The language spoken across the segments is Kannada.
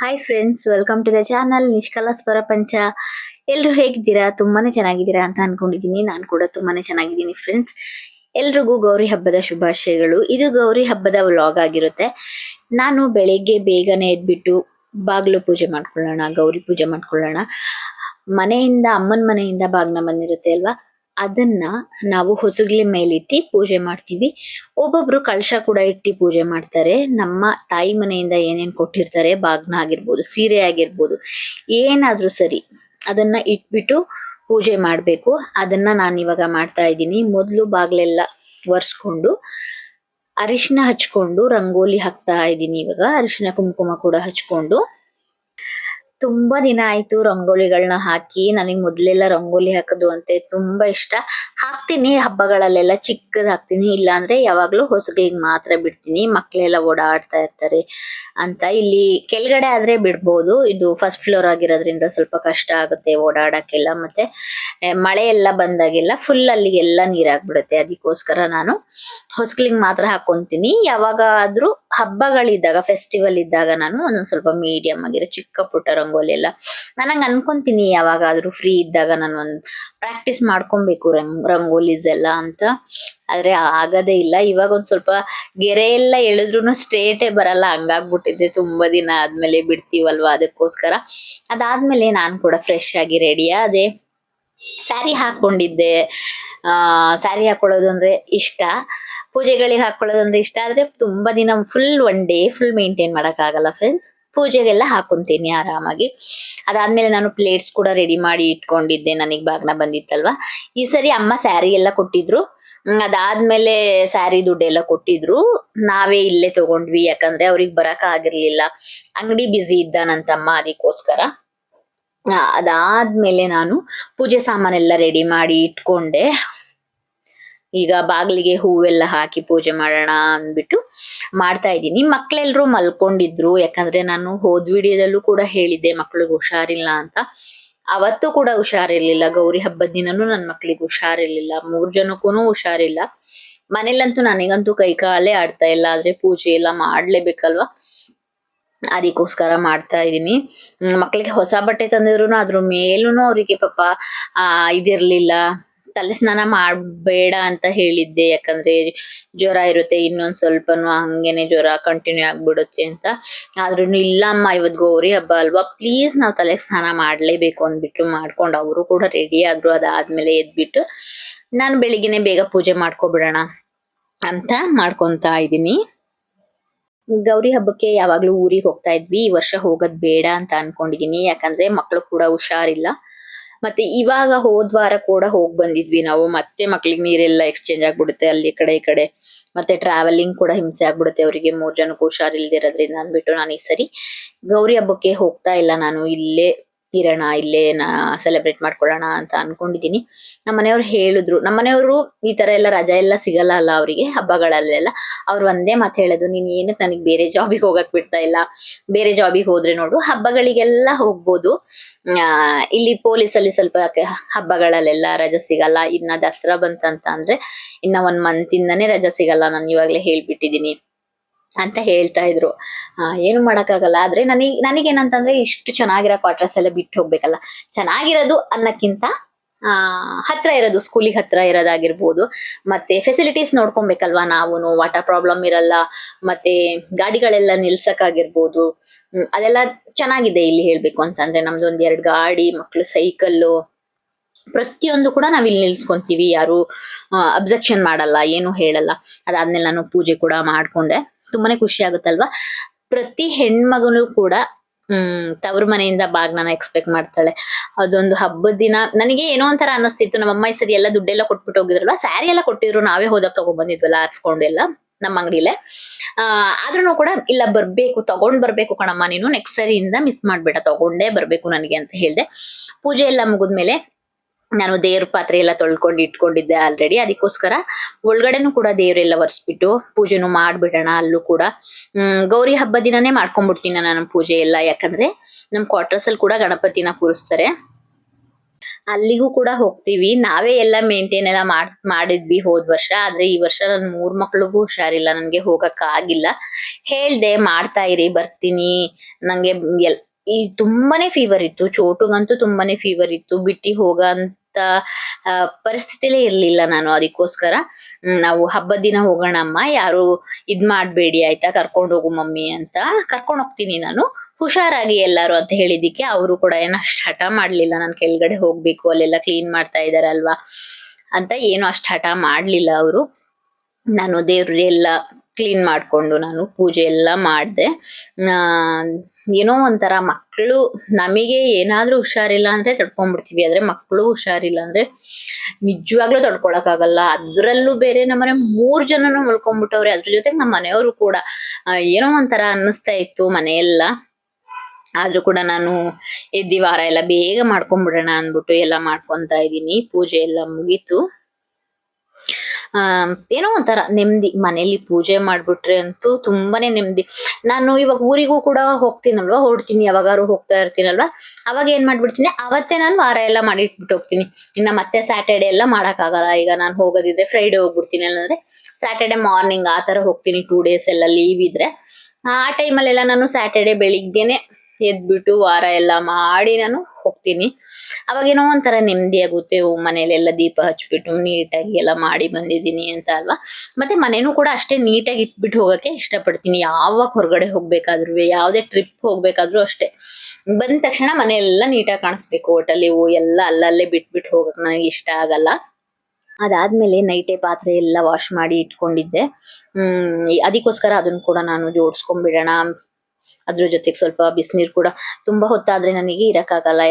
Hi friends welcome to the channel Nishkala Swara Pancha ಎಲ್ರು ಹೇಗಿದ್ದೀರಾ? ತುಂಬಾನೇ ಚೆನ್ನಾಗಿದ್ದೀರಾ ಅಂತ ಅನ್ಕೊಂಡಿದ್ದೀನಿ. ನಾನು ಕೂಡ ತುಂಬಾನೇ ಚೆನ್ನಾಗಿದ್ದೀನಿ ಫ್ರೆಂಡ್ಸ್ ಎಲ್ರಿಗೂ ಗೌರಿ ಹಬ್ಬದ ಶುಭಾಶಯಗಳು. ಇದು ಗೌರಿ ಹಬ್ಬದ ವ್ಲಾಗ್ ಆಗಿರುತ್ತೆ. ನಾನು ಬೆಳಿಗ್ಗೆ ಬೇಗನೆ ಎದ್ಬಿಟ್ಟು ಬಾಗಿಲು ಪೂಜೆ ಮಾಡ್ಕೊಳ್ಳೋಣ, ಗೌರಿ ಪೂಜೆ ಮಾಡ್ಕೊಳ್ಳೋಣ. ಮನೆಯಿಂದ, ಅಮ್ಮನ ಮನೆಯಿಂದ ಬಾಗ್ನ ಬಂದಿರುತ್ತೆ ಅಲ್ವಾ? ಅದನ್ನ ನಾವು ಹೊಸಗ್ಲಿ ಮೇಲಿಟ್ಟು ಪೂಜೆ ಮಾಡ್ತೀವಿ. ಒಬ್ಬೊಬ್ರು ಕಳಶ ಕೂಡ ಇಟ್ಟು ಪೂಜೆ ಮಾಡ್ತಾರೆ. ನಮ್ಮ ತಾಯಿ ಮನೆಯಿಂದ ಏನೇನ್ ಕೊಟ್ಟಿರ್ತಾರೆ, ಬಾಗ್ನ ಆಗಿರ್ಬೋದು, ಸೀರೆ ಆಗಿರ್ಬೋದು, ಏನಾದರೂ ಸರಿ ಅದನ್ನ ಇಟ್ಬಿಟ್ಟು ಪೂಜೆ ಮಾಡಬೇಕು. ಅದನ್ನ ನಾನು ಇವಾಗ ಮಾಡ್ತಾ ಇದ್ದೀನಿ. ಮೊದಲು ಬಾಗ್ಲೆಲ್ಲ ಒರೆಸ್ಕೊಂಡು ಅರಿಶಿನ ಹಚ್ಕೊಂಡು, ರಂಗೋಲಿ ಹಾಕ್ತಾ ಇದ್ದೀನಿ ಇವಾಗ. ಅರಿಶಿನ ಕುಂಕುಮ ಕೂಡ ಹಚ್ಕೊಂಡು. ತುಂಬಾ ದಿನ ಆಯ್ತು ರಂಗೋಲಿಗಳನ್ನ ಹಾಕಿ. ನನಗೆ ಮೊದಲೆಲ್ಲ ರಂಗೋಲಿ ಹಾಕೋದು ಅಂತೆ ತುಂಬಾ ಇಷ್ಟ. ಹಾಕ್ತೀನಿ ಹಬ್ಬಗಳಲ್ಲೆಲ್ಲ, ಚಿಕ್ಕದ್ ಹಾಕ್ತೀನಿ. ಇಲ್ಲಾಂದ್ರೆ ಯಾವಾಗ್ಲೂ ಹೊಸಗಳಿಗೆ ಮಾತ್ರ ಬಿಡ್ತೀನಿ. ಮಕ್ಕಳೆಲ್ಲ ಓಡಾಡ್ತಾ ಇರ್ತಾರೆ ಅಂತ. ಇಲ್ಲಿ ಕೆಳಗಡೆ ಆದ್ರೆ ಬಿಡ್ಬೋದು. ಇದು ಫಸ್ಟ್ ಫ್ಲೋರ್ ಆಗಿರೋದ್ರಿಂದ ಸ್ವಲ್ಪ ಕಷ್ಟ ಆಗುತ್ತೆ ಓಡಾಡಕ್ಕೆಲ್ಲ. ಮತ್ತೆ ಮಳೆ ಎಲ್ಲ ಬಂದಾಗೆಲ್ಲ ಫುಲ್ ಅಲ್ಲಿಗೆಲ್ಲ ನೀರಾಗ್ಬಿಡುತ್ತೆ. ಅದಕ್ಕೋಸ್ಕರ ನಾನು ಹೊಸಗಳಿಗೆ ಮಾತ್ರ ಹಾಕೊಂತೀನಿ. ಯಾವಾಗ ಆದ್ರೂ ಹಬ್ಬಗಳಿದ್ದಾಗ ಫೆಸ್ಟಿವಲ್ ಇದ್ದಾಗ ನಾನು ಒಂದೊಂದು ಸ್ವಲ್ಪ ಮೀಡಿಯಂ ಆಗಿರೋ ಚಿಕ್ಕ ಪುಟ್ಟ ರಂಗೋಲಿ ಎಲ್ಲ. ನನಗ್ ಅನ್ಕೊಂತೀನಿ ಯಾವಾಗಾದ್ರೂ ಫ್ರೀ ಇದ್ದಾಗ ನಾನು ಒಂದು ಪ್ರಾಕ್ಟೀಸ್ ಮಾಡ್ಕೊಬೇಕು ರಂಗ್, ರಂಗೋಲಿಸ್ ಎಲ್ಲ ಅಂತ. ಆದ್ರೆ ಆಗದೇ ಇಲ್ಲ. ಇವಾಗ ಒಂದ್ ಸ್ವಲ್ಪ ಗೆರೆ ಎಲ್ಲ ಎಳಿದ್ರು ಸ್ಟ್ರೇಟೇ ಬರಲ್ಲ. ಹಂಗಾಗ್ಬಿಟ್ಟಿದೆ ತುಂಬಾ ದಿನ ಆದ್ಮೇಲೆ ಬಿಡ್ತೀವಲ್ವಾ ಅದಕ್ಕೋಸ್ಕರ. ಅದಾದ್ಮೇಲೆ ನಾನು ಕೂಡ ಫ್ರೆಶ್ ಆಗಿ ರೆಡಿ ಅದೇ ಸ್ಯಾರಿ ಹಾಕೊಂಡಿದ್ದೆ. ಸ್ಯಾರಿ ಹಾಕೊಳ್ಳೋದು ಅಂದ್ರೆ ಇಷ್ಟ. ಪೂಜೆಗಳಿಗೆ ಹಾಕೊಳ್ಳೋದಂದ್ರೆ ಇಷ್ಟ ಆದ್ರೆ ತುಂಬಾ ದಿನ full one day full maintain ಮಾಡಕ್ ಆಗಲ್ಲ ಫ್ರೆಂಡ್ಸ್ ಪೂಜೆಗೆಲ್ಲ ಹಾಕೊಂತೀನಿ ಆರಾಮಾಗಿ. ಅದಾದ್ಮೇಲೆ ನಾನು ಪ್ಲೇಟ್ಸ್ ಕೂಡ ರೆಡಿ ಮಾಡಿ ಇಟ್ಕೊಂಡಿದ್ದೆ. ನನಗೆ ಬಾಗ್ನ ಬಂದಿತ್ತಲ್ವಾ? ಈ ಸರಿ ಅಮ್ಮ ಸ್ಯಾರಿ ಎಲ್ಲ ಕೊಟ್ಟಿದ್ರು. ಅದಾದ್ಮೇಲೆ ಸ್ಯಾರಿ ದುಡ್ಡೆಲ್ಲ ಕೊಟ್ಟಿದ್ರು. ನಾವೇ ಇಲ್ಲೇ ತಗೊಂಡ್ವಿ. ಯಾಕಂದ್ರೆ ಅವ್ರಿಗೆ ಬರಕ್ ಆಗಿರ್ಲಿಲ್ಲ. ಅಂಗಡಿ ಬ್ಯುಸಿ ಇದ್ದ ನನ್ನ ಅದಕ್ಕೋಸ್ಕರ. ಅದಾದ್ಮೇಲೆ ನಾನು ಪೂಜೆ ಸಾಮಾನೆಲ್ಲ ರೆಡಿ ಮಾಡಿ ಇಟ್ಕೊಂಡೆ. ಈಗ ಬಾಗಿಲಿಗೆ ಹೂವೆಲ್ಲ ಹಾಕಿ ಪೂಜೆ ಮಾಡೋಣ ಅಂದ್ಬಿಟ್ಟು ಮಾಡ್ತಾ ಇದ್ದೀನಿ. ಮಕ್ಳೆಲ್ರು ಮಲ್ಕೊಂಡಿದ್ರು. ಯಾಕಂದ್ರೆ ನಾನು ಹೋದ್ ವಿಡಿಯೋದಲ್ಲೂ ಕೂಡ ಹೇಳಿದ್ದೆ ಮಕ್ಳಿಗೆ ಹುಷಾರಿಲ್ಲ ಅಂತ. ಅವತ್ತು ಕೂಡ ಹುಷಾರಿರ್ಲಿಲ್ಲ. ಗೌರಿ ಹಬ್ಬದ ದಿನನೂ ನನ್ ಮಕ್ಳಿಗೆ ಹುಷಾರಿರ್ಲಿಲ್ಲ. ಮೂರ್ ಜನಕ್ಕೂ ಹುಷಾರಿಲ್ಲ. ಮನೇಲಂತೂ ನನಗಂತೂ ಕೈ ಕಾಲೇ ಆಡ್ತಾ ಇಲ್ಲ. ಆದ್ರೆ ಪೂಜೆ ಎಲ್ಲ ಮಾಡ್ಲೇಬೇಕಲ್ವಾ? ಅದಕ್ಕೋಸ್ಕರ ಮಾಡ್ತಾ ಹ್ಮ್, ಮಕ್ಳಿಗೆ ಹೊಸ ಬಟ್ಟೆ ತಂದಿದ್ರು ಅದ್ರ ಮೇಲೂನು ಅವರಿಗೆ ಪಾಪ ಆ ಇದಿರ್ಲಿಲ್ಲ. ತಲೆ ಸ್ನಾನ ಮಾಡ್ಬೇಡ ಅಂತ ಹೇಳಿದ್ದೆ. ಯಾಕಂದ್ರೆ ಜ್ವರ ಇರುತ್ತೆ, ಇನ್ನೊಂದ್ ಸ್ವಲ್ಪನು ಹಂಗೇನೆ ಜ್ವರ ಕಂಟಿನ್ಯೂ ಆಗ್ಬಿಡುತ್ತೆ ಅಂತ. ಆದ್ರೂ ಇಲ್ಲಮ್ಮ ಇವತ್ ಗೌರಿ ಹಬ್ಬ ಅಲ್ವಾ? ಪ್ಲೀಸ್ ನಾವು ತಲೆ ಸ್ನಾನ ಮಾಡ್ಲೇಬೇಕು ಅಂದ್ಬಿಟ್ಟು ಮಾಡ್ಕೊಂಡು ಅವರು ಕೂಡ ರೆಡಿ ಆದ್ರು. ಅದಾದ್ಮೇಲೆ ಎದ್ಬಿಟ್ಟು ನಾನು ಬೆಳಿಗ್ಗೆನೆ ಬೇಗ ಪೂಜೆ ಮಾಡ್ಕೊಬಿಡೋಣ ಅಂತ ಮಾಡ್ಕೊತಾ ಇದ್ದೀನಿ. ಗೌರಿ ಹಬ್ಬಕ್ಕೆ ಯಾವಾಗ್ಲೂ ಊರಿಗೆ ಹೋಗ್ತಾ ಇದ್ವಿ. ಈ ವರ್ಷ ಹೋಗೋದ್ ಬೇಡ ಅಂತ ಅನ್ಕೊಂಡಿದೀನಿ. ಯಾಕಂದ್ರೆ ಮಕ್ಳು ಕೂಡ ಹುಷಾರಿಲ್ಲ. ಮತ್ತೆ ಇವಾಗ ಹೋದ್ವಾರ ಕೂಡ ಹೋಗ್ ಬಂದಿದ್ವಿ ನಾವು. ಮತ್ತೆ ಮಕ್ಳಿಗೆ ನೀರೆಲ್ಲ ಎಕ್ಸ್ಚೇಂಜ್ ಆಗ್ಬಿಡುತ್ತೆ ಅಲ್ಲಿ ಕಡೆ ಈ ಕಡೆ. ಮತ್ತೆ ಟ್ರಾವೆಲಿಂಗ್ ಕೂಡ ಹಿಂಸೆ ಆಗ್ಬಿಡುತ್ತೆ ಅವರಿಗೆ. ಮೂರ್ ಜನಕ್ಕೂ ಹುಷಾರಿಲ್ದಿರೋದ್ರಿಂದ ಅಂದ್ಬಿಟ್ಟು ನಾನು ಈ ಸರಿ ಗೌರಿ ಹಬ್ಬಕ್ಕೆ ಹೋಗ್ತಾ ಇಲ್ಲ ನಾನು. ಇಲ್ಲೇ ಇರೋಣ, ಇಲ್ಲೇ ಸೆಲೆಬ್ರೇಟ್ ಮಾಡ್ಕೊಳ್ಳೋಣ ಅಂತ ಅನ್ಕೊಂಡಿದೀನಿ ಮನೆಯವ್ರು ಹೇಳಿದ್ರು. ನಮ್ಮ ಮನೆಯವರು ಈ ತರ ಎಲ್ಲ ರಜಾ ಎಲ್ಲ ಸಿಗಲ್ಲ ಅಲ್ಲ ಅವರಿಗೆ, ಹಬ್ಬಗಳಲ್ಲೆಲ್ಲ. ಅವ್ರು ಒಂದೇ ಮಾತು ಹೇಳೋದು, ನೀನ್ ಏನು ನನಗೆ ಬೇರೆ ಜಾಬಿಗೆ ಹೋಗಕ್ ಬಿಡ್ತಾ ಇಲ್ಲ. ಬೇರೆ ಜಾಬಿಗೆ ಹೋದ್ರೆ ನೋಡು, ಹಬ್ಬಗಳಿಗೆಲ್ಲ ಹೋಗ್ಬೋದು. ಇಲ್ಲಿ ಪೊಲೀಸ್ ಅಲ್ಲಿ ಸ್ವಲ್ಪ ಹಬ್ಬಗಳಲ್ಲೆಲ್ಲ ರಜಾ ಸಿಗಲ್ಲ. ಇನ್ನ ದಸರಾ ಬಂತಂತ ಅಂದ್ರೆ ಇನ್ನ ಒಂದ್ ಮಂತ್ ಇಂದಾನೆ ರಜಾ ಸಿಗಲ್ಲ. ನಾನು ಇವಾಗ್ಲೇ ಹೇಳ್ಬಿಟ್ಟಿದೀನಿ ಅಂತ ಹೇಳ್ತಾ ಇದ್ರು. ಏನು ಮಾಡೋಕ್ಕಾಗಲ್ಲ. ಆದ್ರೆ ನನಗೆ, ನನಗೇನಂತಂದ್ರೆ ಇಷ್ಟು ಚೆನ್ನಾಗಿರೋ ಕ್ವಾರ್ಟರ್ಸ್ ಎಲ್ಲ ಬಿಟ್ಟು ಹೋಗ್ಬೇಕಲ್ಲ. ಚೆನ್ನಾಗಿರೋದು ಅನ್ನಕ್ಕಿಂತ, ಆ, ಹತ್ರ ಇರೋದು ಸ್ಕೂಲಿಗೆ ಹತ್ರ ಇರೋದಾಗಿರ್ಬೋದು. ಮತ್ತೆ ಫೆಸಿಲಿಟೀಸ್ ನೋಡ್ಕೊಬೇಕಲ್ವಾ ನಾವು ವಾಟರ್ ಪ್ರಾಬ್ಲಮ್ ಇರಲ್ಲ. ಮತ್ತೆ ಗಾಡಿಗಳೆಲ್ಲ ನಿಲ್ಸಕ್ಕಾಗಿರ್ಬೋದು. ಅದೆಲ್ಲ ಚೆನ್ನಾಗಿದೆ ಇಲ್ಲಿ ಹೇಳ್ಬೇಕು ಅಂತಂದ್ರೆ. ನಮ್ದು ಒಂದ್ ಎರಡ್ ಗಾಡಿ, ಮಕ್ಳು ಸೈಕಲ್ಲು ಪ್ರತಿಯೊಂದು ಕೂಡ ನಾವ್ ಇಲ್ಲಿ ನಿಲ್ಸ್ಕೊಂತೀವಿ. ಯಾರು ಅಬ್ಜೆಕ್ಷನ್ ಮಾಡಲ್ಲ, ಏನು ಹೇಳಲ್ಲ. ಅದಾದ್ಮೇಲೆ ನಾನು ಪೂಜೆ ಕೂಡ ಮಾಡ್ಕೊಂಡೆ. ತುಂಬಾನೇ ಖುಷಿ ಆಗುತ್ತಲ್ವಾ? ಪ್ರತಿ ಹೆಣ್ಮಗನು ಕೂಡ, ಹ್ಮ್, ತವ್ರ ಮನೆಯಿಂದ ಬಾಗ್ನ ಎಕ್ಸ್ಪೆಕ್ಟ್ ಮಾಡ್ತಾಳೆ. ಅದೊಂದು ಹಬ್ಬದ ದಿನ. ನನಗೆ ಏನೋ ಒಂಥರ ಅನ್ನಿಸ್ತಿತ್ತು. ನಮ್ಮಮ್ಮ ಈ ಸರಿ ಎಲ್ಲ ದುಡ್ಡೆಲ್ಲ ಕೊಟ್ಬಿಟ್ಟು ಹೋಗಿದ್ರಲ್ವಾ? ಸ್ಯಾರಿ ಎಲ್ಲ ಕೊಟ್ಟಿದ್ರು. ನಾವೇ ಹೋದಾಗ ತಗೊಂಡ್ಬಂದಿದ್ವಲ್ಲ ಆರ್ಸ್ಕೊಂಡು ಎಲ್ಲ, ನಮ್ಮ ಅಂಗಡಿಲೆ. ಆ ಆದ್ರೂ ಕೂಡ, ಇಲ್ಲ, ಬರ್ಬೇಕು, ತಗೊಂಡ್ ಬರ್ಬೇಕು ಕಣಮ್ಮ, ನೀನು. ನೆಕ್ಸ್ಟ್ ಸರಿಯಿಂದ ಮಿಸ್ ಮಾಡ್ಬೇಡ, ತಗೊಂಡೇ ಬರ್ಬೇಕು ನನಗೆ ಅಂತ ಹೇಳ್ದೆ. ಪೂಜೆ ಎಲ್ಲ ಮುಗಿದ್ಮೇಲೆ ನಾನು ದೇವ್ರ ಪಾತ್ರೆ ಎಲ್ಲ ತೊಳ್ಕೊಂಡು ಇಟ್ಕೊಂಡಿದ್ದೆ ಆಲ್ರೆಡಿ ಅದಕ್ಕೋಸ್ಕರ ಒಳಗಡೆನೂ ಕೂಡ ದೇವ್ರೆಲ್ಲ ಒರೆಸ್ಬಿಟ್ಟು ಪೂಜೆನೂ ಮಾಡ್ಬಿಡೋಣ ಅಲ್ಲೂ ಕೂಡ. ಹ್ಮ್, ಗೌರಿ ಹಬ್ಬ ದಿನನೇ ಮಾಡ್ಕೊಂಡ್ಬಿಡ್ತೀನಿ ನಾನು ಪೂಜೆ ಎಲ್ಲ. ಯಾಕಂದ್ರೆ ನಮ್ ಕ್ವಾರ್ಟರ್ಸ್ ಅಲ್ಲಿ ಕೂಡ ಗಣಪತಿನ ಕೂರಿಸ್ತಾರೆ. ಅಲ್ಲಿಗೂ ಕೂಡ ಹೋಗ್ತೀವಿ. ನಾವೇ ಎಲ್ಲ ಮೇಂಟೈನ್ ಎಲ್ಲ ಮಾಡ್, ಮಾಡಿದ್ವಿ ಹೋದ್ ವರ್ಷ. ಆದ್ರೆ ಈ ವರ್ಷ ನನ್ ಮೂರ್ ಮಕ್ಳಿಗೂ ಹುಷಾರಿಲ್ಲ. ನನ್ಗೆ ಹೋಗಕ್ ಆಗಿಲ್ಲ. ಹೇಳ್ದೆ ಮಾಡ್ತಾ ಇರಿ, ಬರ್ತೀನಿ. ನಂಗೆ ಎಲ್, ಈ ತುಂಬಾನೇ ಫೀವರ್ ಇತ್ತು. ಚೋಟುಗಂತೂ ತುಂಬಾನೇ ಫೀವರ್ ಇತ್ತು. ಬಿಟ್ಟಿ ಹೋಗಂತ ಆ, ಪರಿಸ್ಥಿತಿಲೇ ಇರ್ಲಿಲ್ಲ ನಾನು ಅದಕ್ಕೋಸ್ಕರ. ನಾವು ಹಬ್ಬದ ದಿನ ಹೋಗೋಣಮ್ಮ ಯಾರು ಇದ್ ಮಾಡಬೇಡಿ ಆಯ್ತಾ ಕರ್ಕೊಂಡು ಹೋಗು ಮಮ್ಮಿ ಅಂತ ಕರ್ಕೊಂಡು ಹೋಗ್ತೀನಿ ನಾನು. ಹುಷಾರಾಗಿ ಎಲ್ಲರೂ ಅಂತ ಹೇಳಿದಿಕ್ಕೆ ಅವರು ಕೂಡ ಏನು ಅಷ್ಟು ಹಠ ಮಾಡ್ಲಿಲ್ಲ. ನಾನು ಕೆಳಗಡೆ ಹೋಗ್ಬೇಕು ಅಲ್ಲೆಲ್ಲ ಕ್ಲೀನ್ ಮಾಡ್ತಾ ಇದ್ದಾರಲ್ವಾ ಅಂತ ಏನು ಅಷ್ಟ್ ಹಠ ಮಾಡ್ಲಿಲ್ಲ ಅವರು. ನಾನು ದೇವ್ರ ಎಲ್ಲ ಕ್ಲೀನ್ ಮಾಡ್ಕೊಂಡು ನಾನು ಪೂಜೆ ಎಲ್ಲ ಮಾಡಿದೆ. ಏನೋ ಒಂಥರ ಮಕ್ಕಳು ನಮಗೆ ಏನಾದ್ರೂ ಹುಷಾರಿಲ್ಲ ಅಂದ್ರೆ ತಡ್ಕೊಂಡ್ಬಿಡ್ತೀವಿ. ಆದ್ರೆ ಮಕ್ಕಳು ಹುಷಾರಿಲ್ಲ ಅಂದ್ರೆ ನಿಜವಾಗ್ಲೂ ತಡ್ಕೊಳಕ್ಕಾಗಲ್ಲ. ಅದ್ರಲ್ಲೂ ಬೇರೆ ನಮ್ಮನೆ ಮೂರ್ ಜನನು ಮಲ್ಕೊಂಡ್ಬಿಟ್ಟವ್ರೆ. ಅದ್ರ ಜೊತೆಗೆ ನಮ್ಮ ಮನೆಯವರು ಕೂಡ ಏನೋ ಒಂಥರ ಅನ್ನಿಸ್ತಾ ಇತ್ತು ಮನೆಯೆಲ್ಲ. ಆದ್ರೂ ಕೂಡ ನಾನು ಎದ್ದಿ ವಾರ ಎಲ್ಲ ಬೇಗ ಮಾಡ್ಕೊಂಡ್ಬಿಡೋಣ ಅಂದ್ಬಿಟ್ಟು ಎಲ್ಲ ಮಾಡ್ಕೊತಾ ಇದೀನಿ ಪೂಜೆ ಎಲ್ಲ ಮುಗೀತು. ಏನೋ ಒಂಥರ ನೆಮ್ಮದಿ. ಮನೇಲಿ ಪೂಜೆ ಮಾಡ್ಬಿಟ್ರೆ ಅಂತೂ ತುಂಬಾನೇ ನೆಮ್ಮದಿ. ನಾನು ಇವಾಗ ಊರಿಗೂ ಕೂಡ ಹೋಗ್ತೀನಲ್ವಾ? ಹೊರಡ್ತೀನಿ. ಯಾವಾಗಾರು ಹೋಗ್ತಾ ಇರ್ತೀನಲ್ವಾ? ಅವಾಗ ಏನ್ ಮಾಡ್ಬಿಡ್ತೀನಿ? ಅವತ್ತೇ ನಾನು ವಾರ ಎಲ್ಲ ಮಾಡಿ ಇಟ್ಬಿಟ್ಟು ಹೋಗ್ತೀನಿ. ಇನ್ನ ಮತ್ತೆ ಸ್ಯಾಟರ್ಡೆ ಎಲ್ಲ ಮಾಡೋಕ್ಕಾಗಲ್ಲ. ಈಗ ನಾನು ಹೋಗೋದಿದ್ರೆ ಫ್ರೈಡೆ ಹೋಗ್ಬಿಡ್ತೀನಿ ಅಲ್ಲಂದ್ರೆ ಸ್ಯಾಟರ್ಡೆ ಮಾರ್ನಿಂಗ್ ಆ ತರ ಹೋಗ್ತೀನಿ. ಟೂ ಡೇಸ್ ಎಲ್ಲ ಲೀವ್ ಇದ್ರೆ. ಆ ಟೈಮಲ್ಲೆಲ್ಲ ನಾನು ಸ್ಯಾಟರ್ಡೆ ಬೆಳಿಗ್ಗೆನೆ ಎದ್ಬಿಟ್ಟು ವಾರ ಎಲ್ಲ ಮಾಡಿ ನಾನು ಹೋಗ್ತೀನಿ. ಅವಾಗೇನೋ ಒಂಥರ ನೆಮ್ಮದಿ ಆಗುತ್ತೆ. ಓ ಮನೇಲೆಲ್ಲ ದೀಪ ಹಚ್ಬಿಟ್ಟು ನೀಟಾಗಿ ಎಲ್ಲ ಮಾಡಿ ಬಂದಿದ್ದೀನಿ ಅಂತ ಅಲ್ವಾ? ಮತ್ತೆ ಮನೇನೂ ಕೂಡ ಅಷ್ಟೇ ನೀಟಾಗಿ ಇಟ್ಬಿಟ್ಟು ಹೋಗಕ್ಕೆ ಇಷ್ಟಪಡ್ತೀನಿ. ಯಾವಾಗ ಹೊರಗಡೆ ಹೋಗ್ಬೇಕಾದ್ರೂ, ಯಾವುದೇ ಟ್ರಿಪ್ ಹೋಗ್ಬೇಕಾದ್ರೂ ಅಷ್ಟೇ. ಬಂದ ತಕ್ಷಣ ಮನೆಯೆಲ್ಲ ನೀಟಾಗಿ ಕಾಣಿಸ್ಬೇಕು ಹೋಟೆಲ್ ಓ, ಎಲ್ಲ ಅಲ್ಲಲ್ಲೇ ಬಿಟ್ಬಿಟ್ಟು ಹೋಗಕ್ಕೆ ನನಗೆ ಇಷ್ಟ ಆಗಲ್ಲ. ಅದಾದ್ಮೇಲೆ ನೈಟೇ ಪಾತ್ರೆ ಎಲ್ಲ ವಾಶ್ ಮಾಡಿ ಇಟ್ಕೊಂಡಿದ್ದೆ. ಹ್ಮ್, ಅದಕ್ಕೋಸ್ಕರ ಅದನ್ನ ಕೂಡ ನಾನು ಜೋಡಿಸ್ಕೊಂಡ್ಬಿಡೋಣ. ಅದ್ರ ಜೊತೆಗೆ ಸ್ವಲ್ಪ ಬಿಸಿನೀರು ಕೂಡ ತುಂಬಾ ಹೊತ್ತಾದ್ರೆ ನನಗೆ ಇರಕ್ಕಾಗಲ್ಲ.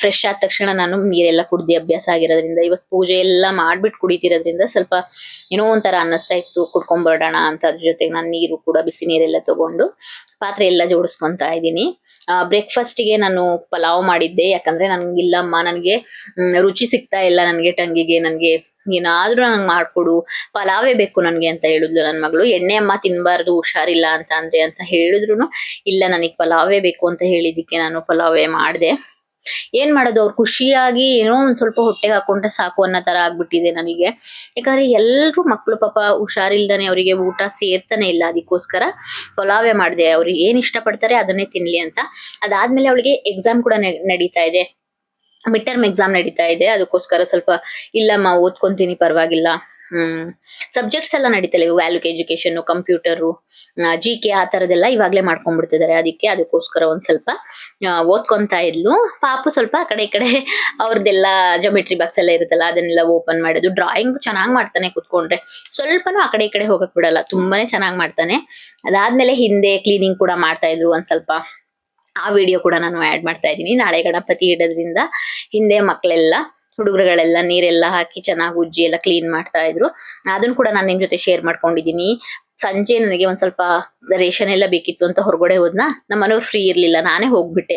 ಫ್ರೆಶ್ ಆದ ತಕ್ಷಣ ನಾನು ನೀರೆಲ್ಲ ಕುಡ್ದು ಅಭ್ಯಾಸ ಆಗಿರೋದ್ರಿಂದ ಇವತ್ತು ಪೂಜೆ ಎಲ್ಲ ಮಾಡ್ಬಿಟ್ಟು ಕುಡಿತಿರೋದ್ರಿಂದ ಸ್ವಲ್ಪ ಏನೋ ಒಂಥರ ಅನ್ನಿಸ್ತಾ ಇತ್ತು. ಕುಡ್ಕೊಂಡ್ಬಿಡೋಣ ಅಂತ ಅದ್ರ ಜೊತೆಗೆ ನಾನು ನೀರು ಕೂಡ, ಬಿಸಿ ನೀರೆಲ್ಲ ತಗೊಂಡು ಪಾತ್ರೆ ಎಲ್ಲ ಜೋಡಿಸ್ಕೊಂತಾ ಇದ್ದೀನಿ. ಬ್ರೇಕ್ಫಾಸ್ಟಿಗೆ ನಾನು ಪಲಾವ್ ಮಾಡಿದ್ದೆ. ಯಾಕಂದ್ರೆ ನನ್ಗಿಲ್ಲಮ್ಮ, ನನಗೆ ರುಚಿ ಸಿಗ್ತಾ ಇಲ್ಲ. ನನಗೆ ಟಂಗಿಗೆ ನನಗೆ ಏನಾದ್ರೂ ನಂಗೆ ಮಾಡ್ಕೊಡು, ಪಲಾವೇ ಬೇಕು ನನಗೆ ಅಂತ ಹೇಳಿದ್ಲು ನನ್ನ ಮಗಳು. ಎಣ್ಣೆ ಅಮ್ಮ ತಿನ್ಬಾರ್ದು, ಹುಷಾರಿಲ್ಲ ಅಂತ ಅಂದ್ರೆ ಅಂತ ಹೇಳಿದ್ರು ಇಲ್ಲ ನನಗೆ ಪಲಾವೇ ಬೇಕು ಅಂತ ಹೇಳಿದಿಕ್ಕೆ ನಾನು ಪಲಾವೇ ಮಾಡಿದೆ. ಏನ್ ಮಾಡೋದು, ಅವ್ರು ಖುಷಿಯಾಗಿ ಏನೋ ಒಂದ್ ಸ್ವಲ್ಪ ಹೊಟ್ಟೆಗೆ ಹಾಕೊಂಡ್ರೆ ಸಾಕು ಅನ್ನೋ ತರ ಆಗ್ಬಿಟ್ಟಿದೆ ನನಗೆ. ಯಾಕಂದ್ರೆ ಎಲ್ರು ಮಕ್ಳು ಪಾಪ ಹುಷಾರಿಲ್ದಾನೆ ಅವರಿಗೆ ಊಟ ಸೇರ್ತಾನೆ ಇಲ್ಲ, ಅದಕ್ಕೋಸ್ಕರ ಪಲಾವೇ ಮಾಡಿದೆ. ಅವ್ರಿಗೆ ಏನ್ ಇಷ್ಟಪಡ್ತಾರೆ ಅದನ್ನೇ ತಿನ್ಲಿ ಅಂತ. ಅದಾದ್ಮೇಲೆ ಅವಳಿಗೆ ಎಕ್ಸಾಮ್ ಕೂಡ ನಡೀತಾ ಇದೆ. ಮಿಡ್ ಟರ್ಮ್ ಎಕ್ಸಾಮ್ ನಡೀತಾ ಇದೆ. ಅದಕ್ಕೋಸ್ಕರ ಸ್ವಲ್ಪ ಇಲ್ಲಮ್ಮ ಓದ್ಕೊಂತೀನಿ, ಪರವಾಗಿಲ್ಲ. ಹ್ಮ್. ಸಬ್ಜೆಕ್ಟ್ಸ್ ಎಲ್ಲ ನಡೀತಲ್ಲ ವ್ಯಾಲ್ಯೂಕ್ ಎಜುಕೇಶನ್ ಕಂಪ್ಯೂಟರು ಜಿ ಕೆ ಆ ತರದೆಲ್ಲ ಇವಾಗ್ಲೇ ಮಾಡ್ಕೊಂಡ್ಬಿಡ್ತಿದ್ದಾರೆ. ಅದಕ್ಕೆ ಅದಕ್ಕೋಸ್ಕರ ಒಂದ್ ಸ್ವಲ್ಪ ಓದ್ಕೊಂತಾ ಇದ್ಲು. ಪಾಪು ಸ್ವಲ್ಪ ಆ ಕಡೆ ಈ ಕಡೆ ಅವ್ರದ್ದೆಲ್ಲ ಜೊಮೆಟ್ರಿ ಬಾಕ್ಸ್ ಎಲ್ಲ ಇರುತ್ತಲ್ಲ, ಅದನ್ನೆಲ್ಲ ಓಪನ್ ಮಾಡೋದು ಡ್ರಾಯಿಂಗ್ ಚೆನ್ನಾಗಿ ಮಾಡ್ತಾನೆ ಕುತ್ಕೊಂಡ್ರೆ. ಸ್ವಲ್ಪನೂ ಆ ಕಡೆ ಈ ಕಡೆ ಹೋಗಕ್ ಬಿಡಲ್ಲ. ತುಂಬಾನೇ ಚೆನ್ನಾಗ್ ಮಾಡ್ತಾನೆ. ಅದಾದ್ಮೇಲೆ ಹಿಂದೆ ಕ್ಲೀನಿಂಗ್ ಕೂಡ ಮಾಡ್ತಾ ಇದ್ರು ಒಂದ್ ಸ್ವಲ್ಪ. ಆ ವಿಡಿಯೋ ಕೂಡ ನಾನು ಆಡ್ ಮಾಡ್ತಾ ಇದ್ದೀನಿ. ನಾಳೆ ಗಣಪತಿ ಇಡೋದ್ರಿಂದ ಹಿಂದೆ ಮಕ್ಕಳೆಲ್ಲ ಹುಡುಗರುಗಳೆಲ್ಲ ನೀರೆಲ್ಲ ಹಾಕಿ ಚೆನ್ನಾಗಿ ಉಜ್ಜಿ ಎಲ್ಲ ಕ್ಲೀನ್ ಮಾಡ್ತಾ ಇದ್ರು. ಅದನ್ನ ಕೂಡ ನಾನು ನಿಮ್ ಜೊತೆ ಶೇರ್ ಮಾಡ್ಕೊಂಡಿದ್ದೀನಿ. ಸಂಜೆ ನನಗೆ ಒಂದ್ ಸ್ವಲ್ಪ ರೇಷನ್ ಎಲ್ಲ ಬೇಕಿತ್ತು ಅಂತ ಹೊರಗಡೆ ಹೋದ್ನ ನಮ್ಮ ಮನೆಯವ್ರು ಫ್ರೀ ಇರ್ಲಿಲ್ಲ, ನಾನೇ ಹೋಗ್ಬಿಟ್ಟೆ.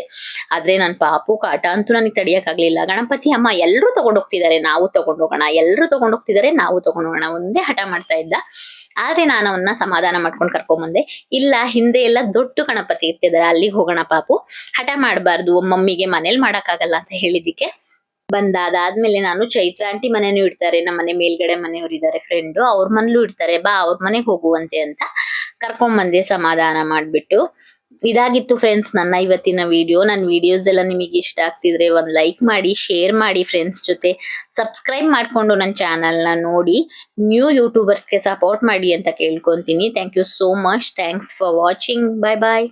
ಆದ್ರೆ ನನ್ ಪಾಪು ಕಾಟ ಅಂತೂ ನನಗೆ ತಡಿಯಕ್ಕಾಗ್ಲಿಲ್ಲ. ಗಣಪತಿ ಅಮ್ಮ ಎಲ್ಲರೂ ಹೋಗ್ತಿದ್ದಾರೆ ನಾವು ತಗೊಂಡೋಗೋಣ ತಗೊಂಡ್ ಹೋಗ್ತಿದ್ದಾರೆ ನಾವು ತಗೊಂಡೋಗೋಣ ಒಂದೇ ಹಠ ಮಾಡ್ತಾ ಇದ್ದ. ಆದ್ರೆ ನಾನು ಅವನ್ನ ಸಮಾಧಾನ ಮಾಡ್ಕೊಂಡು ಕರ್ಕೊಂಡ್ ಬಂದೆ ಇಲ್ಲ, ಹಿಂದೆ ಎಲ್ಲ ದೊಡ್ಡ ಗಣಪತಿ ಇರ್ತಿದ್ದಾರೆ ಅಲ್ಲಿಗೆ ಹೋಗೋಣ ಪಾಪು. ಹಠ ಮಾಡಬಾರ್ದು ಮಮ್ಮಿಗೆ ಮನೇಲಿ ಮಾಡಕ್ಕಾಗಲ್ಲ ಅಂತ ಹೇಳಿದಿಕ್ಕೆ ಬಂದ ಅದಾದ್ಮೇಲೆ ನಾನು ಚೈತ್ರ ಆಂಟಿ ಮನೆನೂ ಇಡ್ತಾರೆ. ನಮ್ಮ ಮನೆ ಮೇಲ್ಗಡೆ ಮನೆಯವರು ಇದ್ದಾರೆ ಫ್ರೆಂಡ್ ಅವ್ರ ಮನೇಲೂ ಇಡ್ತಾರೆ, ಬಾ ಅವ್ರ ಮನೆಗೆ ಹೋಗುವಂತೆ ಅಂತ ಕರ್ಕೊಂಡ್ ಬಂದೆ ಸಮಾಧಾನ ಮಾಡ್ಬಿಟ್ಟು. ಇದಾಗಿತ್ತು ಫ್ರೆಂಡ್ಸ್ ನನ್ನ ಇವತ್ತಿನ ವಿಡಿಯೋ ನನ್ನ ವಿಡಿಯೋಸ್ ಎಲ್ಲ ನಿಮಗೆ ಇಷ್ಟ ಆಗ್ತಿದ್ರೆ ಒಂದ್ ಲೈಕ್ ಮಾಡಿ ಶೇರ್ ಮಾಡಿ ಫ್ರೆಂಡ್ಸ್ ಜೊತೆ. ಸಬ್ಸ್ಕ್ರೈಬ್ ಮಾಡ್ಕೊಂಡು ನನ್ನ ಚಾನಲ್ನ ನೋಡಿ. ನ್ಯೂ ಯೂಟ್ಯೂಬರ್ಸ್ಗೆ ಸಪೋರ್ಟ್ ಮಾಡಿ ಅಂತ ಕೇಳ್ಕೊಂತೀನಿ. Thank you so much thanks for watching bye bye